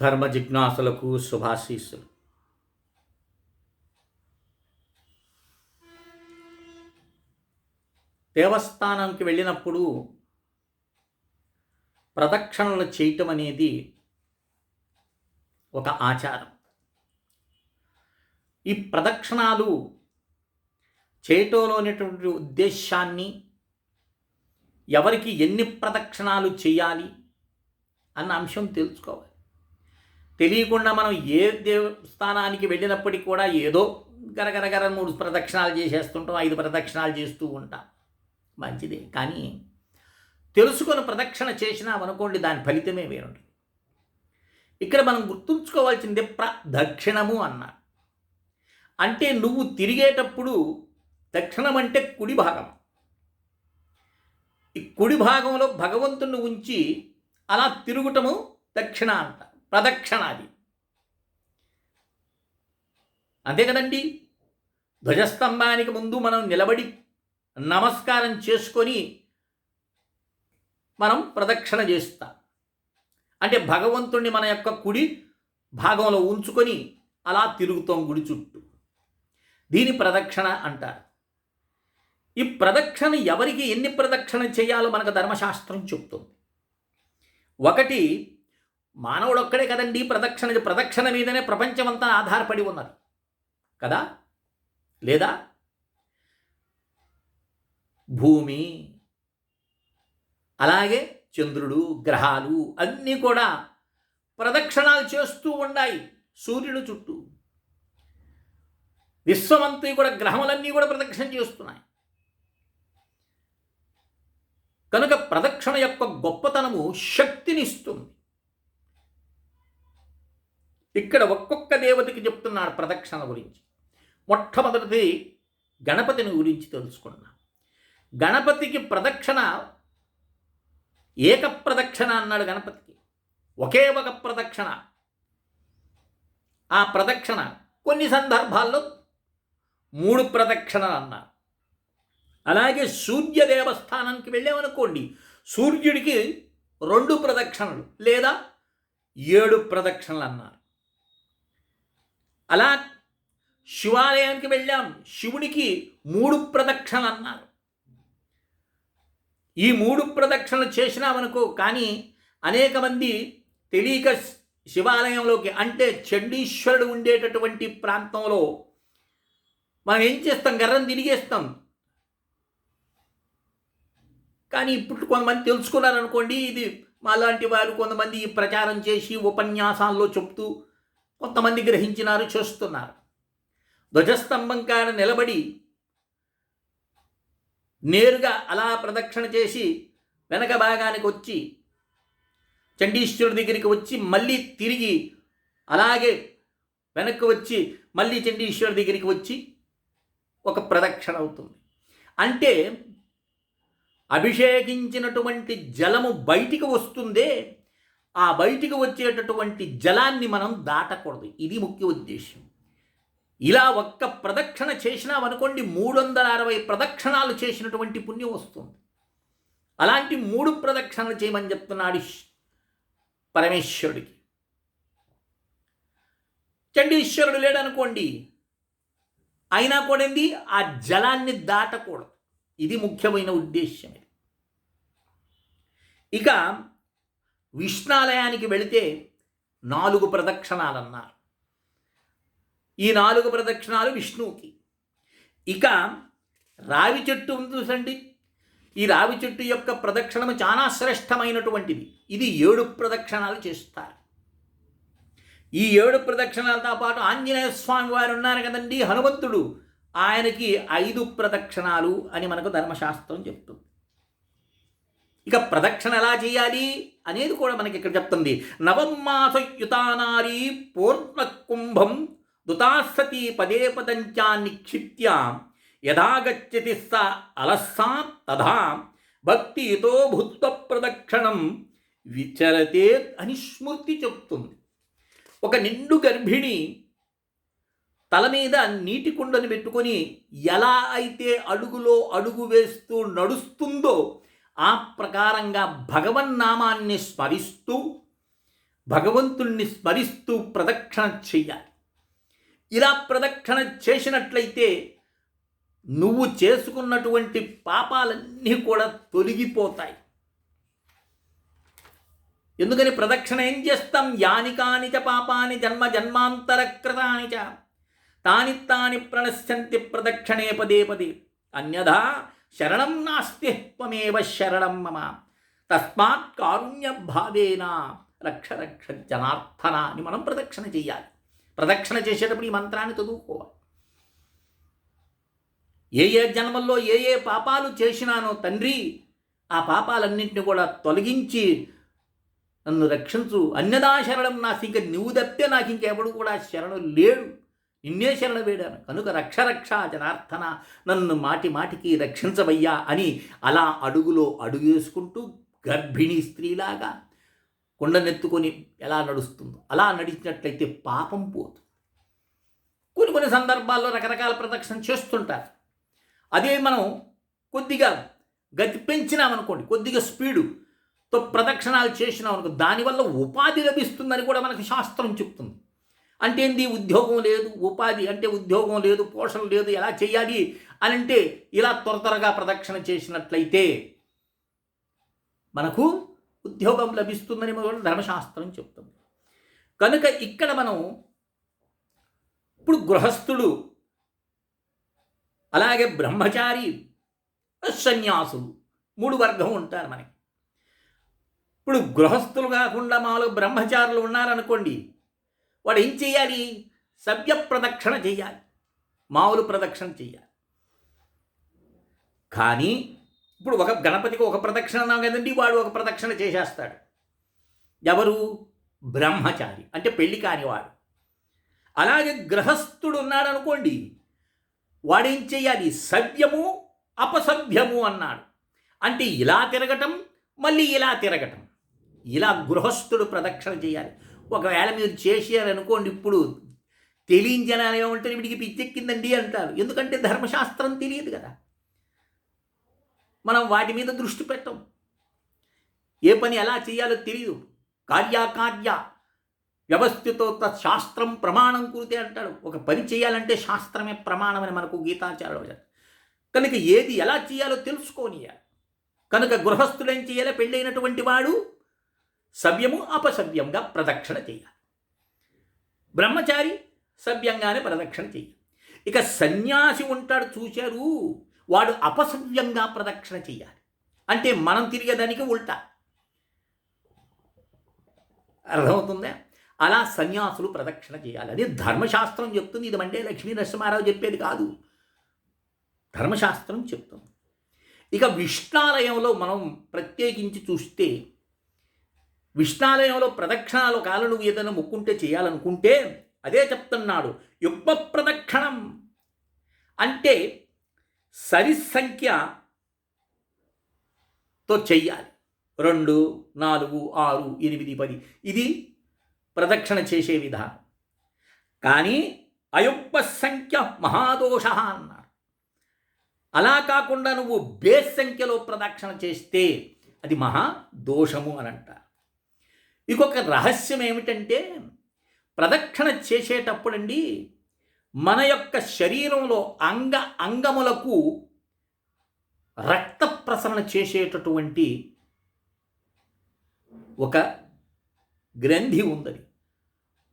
ధర్మ జిజ్ఞాసులకు శుభాశీస్సులు. దేవస్థానానికి వెళ్ళినప్పుడు ప్రదక్షిణలు చేయటం అనేది ఒక ఆచారం. ఈ ప్రదక్షిణాలు చేయటంలోనేటువంటి ఉద్దేశాన్ని ఎవరికి ఎన్ని ప్రదక్షిణాలు చేయాలి అన్న అంశం తెలుసుకోవాలి. తెలియకుండా మనం ఏ దేవస్థానానికి వెళ్ళినప్పటికీ కూడా ఏదో గరగరగర మూడు ప్రదక్షిణాలు చేసేస్తుంటాం ఐదు ప్రదక్షిణాలు చేస్తూ ఉంటాం. మంచిది. కానీ తెలుసుకొని ప్రదక్షిణ చేసినామనుకోండి దాని ఫలితమే వేరుంటుంది. ఇక్కడ మనం గుర్తుంచుకోవాల్సిందే ప్రదక్షిణము అన్న అంటే నువ్వు తిరిగేటప్పుడు దక్షిణం అంటే కుడి భాగం. ఈ కుడి భాగంలో భగవంతుని ఉంచి అలా తిరుగుటము దక్షిణ అంట. ప్రదక్షిణాది. అంతే కదండి? ధ్వజస్తంభానికి ముందు మనం నిలబడి నమస్కారం చేసుకొని మనం ప్రదక్షిణ చేస్తాం. అంటే భగవంతుణ్ణి మన యొక్క కుడి భాగంలో ఉంచుకొని అలా తిరుగుతాం గుడి చుట్టూ. దీని ప్రదక్షిణ అంటారు. ఈ ప్రదక్షిణ ఎవరికి ఎన్ని ప్రదక్షిణ చేయాలో మనకు ధర్మశాస్త్రం చెప్తుంది. ఒకటి మానవుడు ఒక్కడే కదండి ప్రదక్షిణ ప్రదక్షిణ మీదనే ప్రపంచమంతా ఆధారపడి ఉన్నది. కదా? లేదా? భూమి అలాగే చంద్రుడు గ్రహాలు అన్నీ కూడా ప్రదక్షిణాలు చేస్తూ ఉన్నాయి సూర్యుడు చుట్టూ. విశ్వమంతా కూడా గ్రహములన్నీ కూడా ప్రదక్షిణ చేస్తున్నాయి. కనుక ప్రదక్షిణ యొక్క గొప్పతనము శక్తినిస్తుంది ఇక్కడ ఒక్కొక్క దేవతకి చెప్తున్నాడు ప్రదక్షిణ గురించి. మొట్టమొదటిది గణపతిని గురించి తెలుసుకున్నాం గణపతికి ప్రదక్షిణ ఏక ప్రదక్షిణ అన్నాడు గణపతికి. ఒకే ఒక ప్రదక్షిణ. ఆ ప్రదక్షిణ కొన్ని సందర్భాల్లో మూడు ప్రదక్షిణలు అన్నారు. అలాగే సూర్య దేవస్థానానికి వెళ్ళామనుకోండి సూర్యుడికి రెండు ప్రదక్షిణలు లేదా ఏడు ప్రదక్షిణలు అన్నారు. అలా శివాలయానికి వెళ్ళాం. శివుడికి మూడు ప్రదక్షిణలు అన్నారు. ఈ మూడు ప్రదక్షిణలు చేసినామనుకో కానీ అనేక మంది తెలియక శివాలయంలోకి అంటే చండీశ్వరుడు ఉండేటటువంటి ప్రాంతంలో మనం ఏం చేస్తాం? గర్రం తిరిగేస్తాం. కానీ ఇప్పుడు కొంతమంది తెలుసుకున్నారనుకోండి ఇది మాలాంటి వారు కొంతమంది ప్రచారం చేసి ఉపన్యాసాల్లో చెప్తూ కొంతమంది గ్రహించినారు చేస్తున్నారు. ధ్వజస్తంభం కాడ నిలబడి నేరుగా అలా ప్రదక్షిణ చేసి వెనక భాగానికి వచ్చి చండీశ్వరుడి దగ్గరికి వచ్చి మళ్ళీ తిరిగి అలాగే వెనక్కి వచ్చి మళ్ళీ చండీశ్వరుడి దగ్గరికి వచ్చి ఒక ప్రదక్షిణ అవుతుంది. అంటే అభిషేకించినటువంటి జలము బయటికి వస్తుందే ఆ బయటికి వచ్చేటటువంటి జలాన్ని మనం దాటకూడదు. ఇది ముఖ్య ఉద్దేశం ఇలా ఒక్క ప్రదక్షిణ చేసినామనుకోండి మూడు వందల అరవై ప్రదక్షిణాలు చేసినటువంటి పుణ్యం వస్తుంది. అలాంటి మూడు ప్రదక్షిణలు చేయమని చెప్తున్నాడు పరమేశ్వరుడికి. చండీశ్వరుడు లేడనుకోండి అయినా కూడా ఏంది ఆ జలాన్ని దాటకూడదు. ఇది ముఖ్యమైన ఉద్దేశ్యం ఇక విష్ణాలయానికి వెళితే నాలుగు ప్రదక్షిణాలు అన్నారు ఈ నాలుగు ప్రదక్షిణాలు విష్ణువుకి. ఇక రావి చెట్టు ఉంది చూసండి ఈ రావి చెట్టు యొక్క ప్రదక్షిణము చాలా శ్రేష్టమైనటువంటిది. ఇది ఏడు ప్రదక్షిణాలు చేస్తారు. ఈ ఏడు ప్రదక్షిణాలతో పాటు ఆంజనేయ స్వామి వారు ఉన్నారు కదండి హనుమంతుడు. ఆయనకి ఐదు ప్రదక్షిణాలు అని మనకు ధర్మశాస్త్రం చెప్తుంది. ఇక ప్రదక్షిణ ఎలా చేయాలి? అనేది కూడా మనకి ఇక్కడ చెప్తుంది. నవమాసయుతానారీ పూర్ణకుంభం దుతాసతి పదే పదంచా నిక్షిప్య యథాగచ్చతి స అలస్సా తథా భక్తితో భూత్వ ప్రదక్షిణం విచరతే అని స్మృతి చెప్తుంది. ఒక నిండు గర్భిణి తల మీద నీటి కుండను పెట్టుకొని ఎలా అయితే అడుగులో అడుగు వేస్తూ నడుస్తుందో ఆ ప్రకారంగా భగవన్నామాన్ని స్మరిస్తూ భగవంతుణ్ణి స్మరిస్తూ ప్రదక్షిణ చెయ్యాలి. ఇలా ప్రదక్షిణ చేసినట్లయితే నువ్వు చేసుకున్నటువంటి పాపాలన్నీ కూడా తొలగిపోతాయి. ఎందుకని ప్రదక్షిణ ఏం చేస్తాం? యాని కాని చ పాపాని జన్మ జన్మాంతరకృతానిచ చ. తాని తాని ప్రణశ్యంతి ప్రదక్షిణే పదే పదే. అన్యథా శరణం నాస్తి త్వమేవ శరణం మమ తస్మాత్ కారుణ్య భావేన రక్ష రక్ష జనార్థన అని మనం ప్రదక్షిణ చేయాలి ప్రదక్షిణ చేసేటప్పుడు ఈ మంత్రాన్ని చదువుకోవాలి ఏ ఏ జన్మల్లో ఏ ఏ పాపాలు చేసినానో తండ్రి ఆ పాపాలన్నింటినీ కూడా తొలగించి నన్ను రక్షించు అన్యదా శరణం నాకు ఇంక నువ్వు తప్పితే నాకు ఇంకెవడు కూడా శరణు లేడు నిన్నే శరణ వేడాను. కనుక రక్ష రక్ష జనార్థన నన్ను మాటి మాటికి రక్షించవయ్యా అని అలా అడుగులో అడుగేసుకుంటూ గర్భిణీ స్త్రీలాగా కొండనెత్తుకొని ఎలా నడుస్తుందో. అలా నడిచినట్లయితే పాపం పోతుంది కొన్ని కొన్ని సందర్భాల్లో రకరకాల ప్రదక్షిణ చేస్తుంటారు. అదే మనం కొద్దిగా గతి పెంచినామనుకోండి కొద్దిగా స్పీడుతో ప్రదక్షిణాలు చేసినాం అనుకో దానివల్ల ఉపాధి లభిస్తుందని కూడా మనకు శాస్త్రం చెప్తుంది. అంటే ఏంది ఉద్యోగం లేదు ఉపాధి అంటే ఉద్యోగం లేదు పోషణ లేదు ఎలా చేయాలి అని అంటే ఇలా త్వర త్వరగా ప్రదక్షిణ చేసినట్లయితే మనకు ఉద్యోగం లభిస్తుందని కూడా ధర్మశాస్త్రం చెప్తుంది. కనుక ఇక్కడ మనం ఇప్పుడు గృహస్థుడు అలాగే బ్రహ్మచారి సన్యాసులు మూడు వర్గం ఉంటారు మనకి. ఇప్పుడు గృహస్థులు కాకుండా మామూలుగా బ్రహ్మచారులు ఉన్నారనుకోండి వాడు ఏం చేయాలి? సభ్య ప్రదక్షిణ చేయాలి. మామూలు ప్రదక్షిణ చేయాలి. కానీ ఇప్పుడు ఒక గణపతికి ఒక ప్రదక్షిణ అన్నాం కదండి వాడు ఒక ప్రదక్షిణ చేసేస్తాడు. ఎవరు? బ్రహ్మచారి అంటే పెళ్ళి కానివాడు. అలాగే గ్రహస్థుడు ఉన్నాడు అనుకోండి వాడేం చేయాలి? సభ్యము అపసభ్యము అన్నాడు. అంటే ఇలా తిరగటం మళ్ళీ ఇలా తిరగటం. ఇలా గృహస్థుడు ప్రదక్షిణ చేయాలి. ఒకవేళ మీరు చేశారనుకోండి ఇప్పుడు తెలియని జనాలు ఏమంటారు వీడికి పిచ్చెక్కిందండి అంటారు. ఎందుకంటే ధర్మశాస్త్రం తెలియదు కదా. మనం వాటి మీద దృష్టి పెట్టం. ఏ పని ఎలా చేయాలో తెలియదు కార్యాకార్య వ్యవస్థితో శాస్త్రం ప్రమాణం కురితే అంటాడు. ఒక పని చేయాలంటే శాస్త్రమే ప్రమాణం అని మనకు గీతాచార్యుడు కనుక ఏది ఎలా చేయాలో తెలుసుకోనియాలి కనుక గృహస్థుడేం చేయాలి? పెళ్ళైనటువంటి వాడు సవ్యము అపసవ్యంగా ప్రదక్షిణ చేయాలి బ్రహ్మచారి సవ్యంగానే ప్రదక్షిణ చేయాలి ఇక సన్యాసి ఉంటాడు చూశారు వాడు అపసవ్యంగా ప్రదక్షిణ చేయాలి. అంటే మనం తిరిగేదానికి ఉల్టా. అర్థమవుతుందా? అలా సన్యాసులు ప్రదక్షిణ చేయాలి. అది ధర్మశాస్త్రం చెప్తుంది. ఇది అంటే లక్ష్మీ నరసింహారావు చెప్పేది కాదు. ధర్మశాస్త్రం చెప్తుంది. ఇక విష్ణాలయంలో మనం ప్రత్యేకించి చూస్తే విష్ణాలయంలో ప్రదక్షిణాలు కాలు నువ్వు ఏదైనా ముక్కుంటే చేయాలనుకుంటే అదే చెప్తున్నాడు. యుగ్మ ప్రదక్షిణం అంటే సరి సంఖ్యతో చెయ్యాలి రెండు నాలుగు ఆరు ఎనిమిది పది. ఇది ప్రదక్షిణ చేసే విధానం కానీ అయుగ్మ సంఖ్య మహాదోష అన్నాడు అలా కాకుండా నువ్వు బేస్ సంఖ్యలో ప్రదక్షిణ చేస్తే అది మహా దోషము అని అంటారు. ఇంకొక రహస్యం ఏమిటంటే ప్రదక్షిణ చేసేటప్పుడండి మన యొక్క శరీరంలో అంగ అంగములకు రక్త ప్రసరణ చేసేటటువంటి ఒక గ్రంథి ఉందని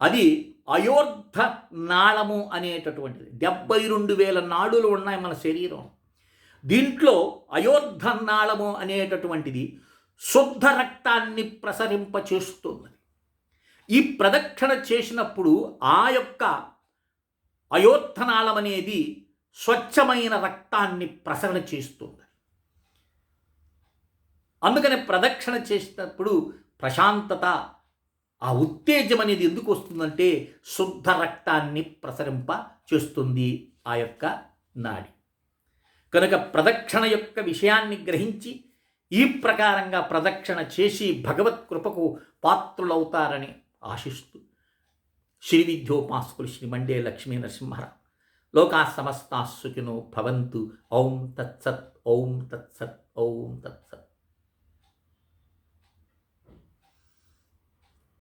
అది అయోర్ధ నాళము అనేటటువంటిది. డెబ్బై రెండు వేల నాడులు ఉన్నాయి మన శరీరం. దీంట్లో అయోర్ధ నాళము అనేటటువంటిది శుద్ధ రక్తాన్ని ప్రసరింపచేస్తుంది ఈ ప్రదక్షిణ చేసినప్పుడు ఆ యొక్క అయోర్థనాళం అనేది స్వచ్ఛమైన రక్తాన్ని ప్రసరణ చేస్తుంది. అందుకని ప్రదక్షిణ చేసినప్పుడు ప్రశాంతత ఆ ఉత్తేజం అనేది ఎందుకు వస్తుందంటే శుద్ధ రక్తాన్ని ప్రసరింప చేస్తుంది ఆ యొక్క నాడి. కనుక ప్రదక్షిణ యొక్క విషయాన్ని గ్రహించి ఈ ప్రకారంగా ప్రదక్షిణ చేసి భగవత్ కృపకు పాత్రులవుతారని ఆశిస్తూ శ్రీ విద్యోపాసకులు శ్రీ మండే లక్ష్మీ నరసింహరావు. లోకా సమస్తా సుఖినో భవంతు. ఓం తత్సత్ ఓం తత్సత్ ఓం తత్సత్.